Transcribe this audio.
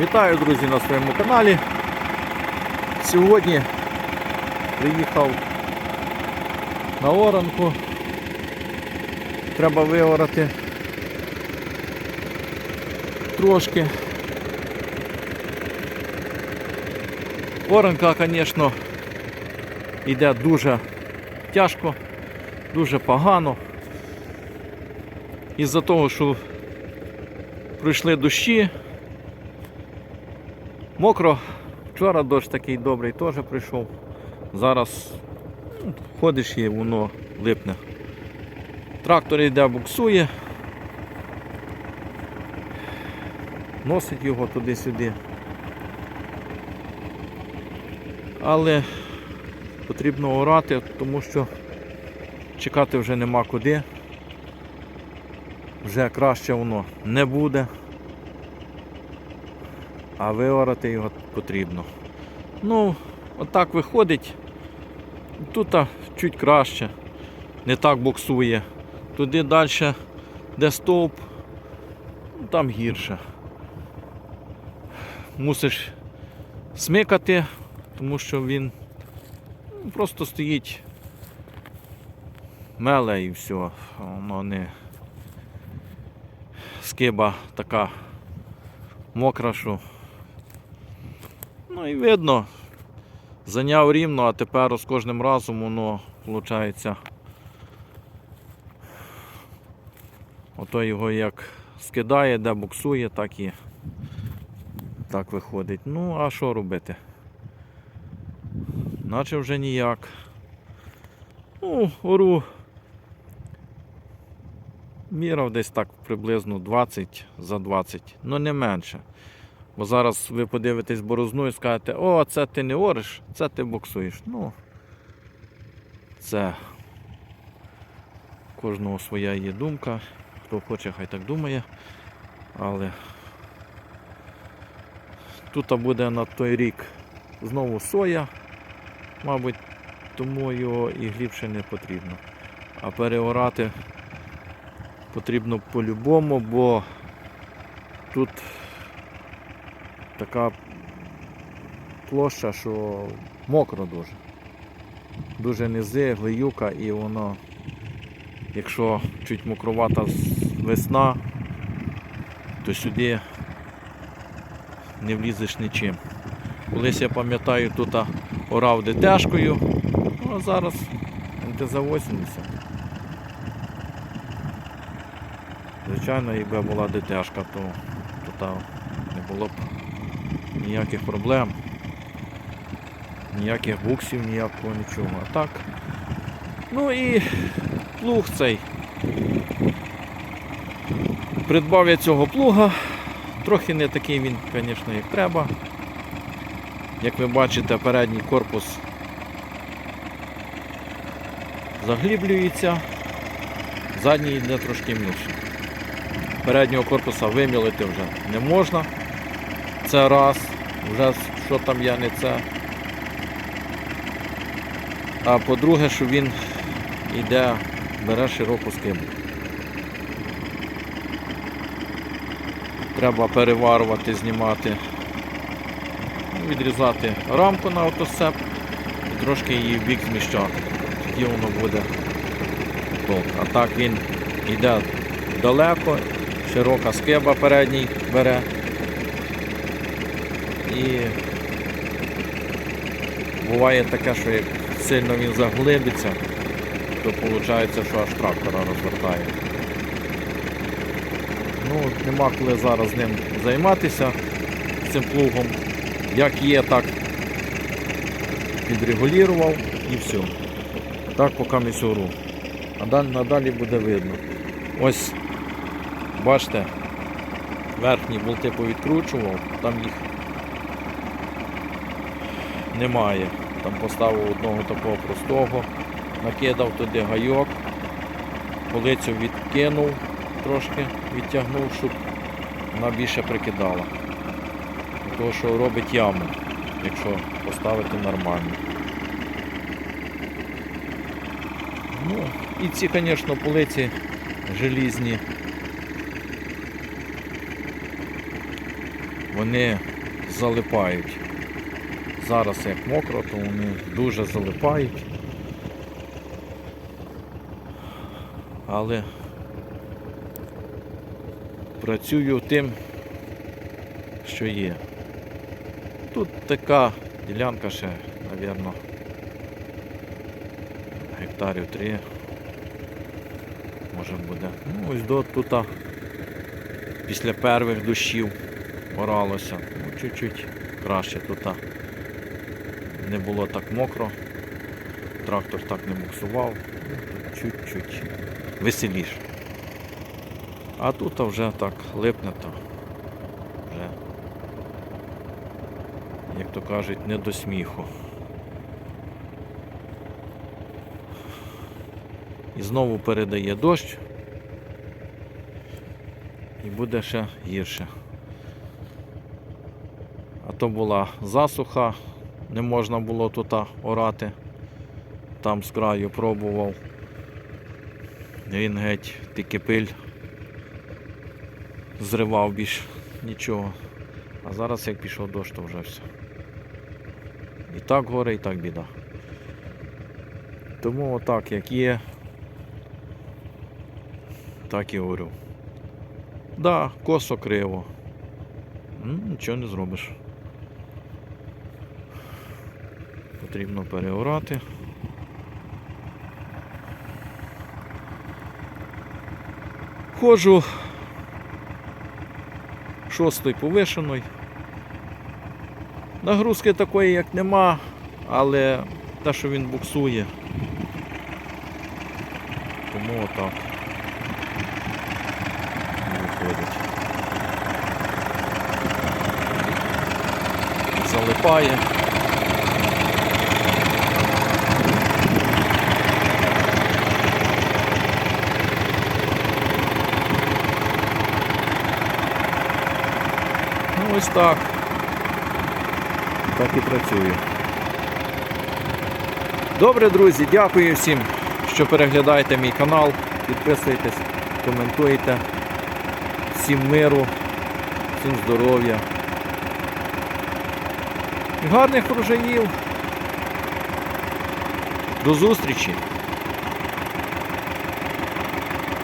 Вітаю, друзі, на своєму каналі. Сьогодні приїхав на оранку. Треба виорати трошки. Оранка, звісно, йде дуже тяжко, дуже погано. Із-за того, що пройшли дощі, Мокро. Вчора дощ такий добрий теж прийшов. Зараз ну, ходиш і воно липне. Трактор йде, буксує. Носить його туди-сюди. Але потрібно орати, тому що чекати вже нема куди. Вже краще воно не буде а виорати його потрібно. Ну, отак виходить. Тут чуть краще, не так буксує. Туди далі, де стовп, там гірше. Мусиш смикати, тому що він ну, просто стоїть меле і все. Воно не скиба така мокра, що Ну і видно, зайняв рівно, а тепер з кожним разом воно виходить. Ото його як скидає, де буксує, так і так виходить. Ну, а що робити? Наче вже ніяк. Ну, ору. Мірав десь так приблизно 20 за 20, ну не менше. Бо зараз ви подивитесь борозну і скажете, о, це ти не ориш, це ти боксуєш. Ну, це у кожного своя є думка. Хто хоче, хай так думає. Але тут буде на той рік знову соя, мабуть, тому його і глибше не потрібно. А переорати потрібно по-любому, бо тут така площа, що мокро дуже. Дуже низи, глиюка і воно, якщо чуть мокровата весна, то сюди не влізеш нічим. Колись я пам'ятаю, тут орав ДТшкою, ну а зараз МТЗ-80. Звичайно, якби була ДТшка, то тут не було б ніяких проблем, ніяких буксів, ніякого нічого. А так. Ну і плуг цей. Придбав я цього плуга. Трохи не такий він, звісно, як треба. Як ви бачите, передній корпус загліблюється, задній йде трошки більше. Переднього корпуса вимілити вже не можна. Це раз, вже що там я не це. А по-друге, що він йде, бере широку скибу. Треба переварувати, знімати, відрізати рамку на автосеп і трошки її в бік зміщати. Тоді воно буде толк. А так він йде далеко, широка скиба передній бере. І буває таке, що як сильно він заглибиться, то виходить, що аж трактора розвертає. Ну, нема коли зараз ним займатися, цим плугом. Як є, так підрегулював і все. Так поки не сору. А далі, надалі буде видно. Ось, бачите, верхні болти повідкручував, там їх немає. Там поставив одного такого простого, накидав туди гайок, полицю відкинув, трошки відтягнув, щоб вона більше прикидала. Тому що робить яму, якщо поставити нормально. Ну, і ці, звісно, полиці желізні. вони залипають. Зараз як мокро, то вони дуже залипають. Але працюю тим, що є. Тут така ділянка ще, мабуть, гектарів три. Може буде. Ну, ось до тут після перших дощів оралося. Ну, чуть-чуть краще тут не було так мокро. Трактор так не буксував. Чуть-чуть веселіше. А тут вже так липне, то вже, як то кажуть, не до сміху. І знову передає дощ. І буде ще гірше. А то була засуха, не можна було тут орати. Там з краю пробував. Він геть тільки пиль зривав більш нічого. А зараз як пішов дощ, то вже все. І так горе, і так біда. Тому отак як є, так і говорю. Да, косо криво. Нічого не зробиш. Потрібно переорати. Ходжу шостою повишеною. Нагрузки такої як нема, але те, що він буксує. Тому отак. Виходить. Залипає. Ось так. Так і працює. Добре, друзі, дякую всім, що переглядаєте мій канал. Підписуйтесь, коментуйте. Всім миру, всім здоров'я. І гарних врожаїв. До зустрічі!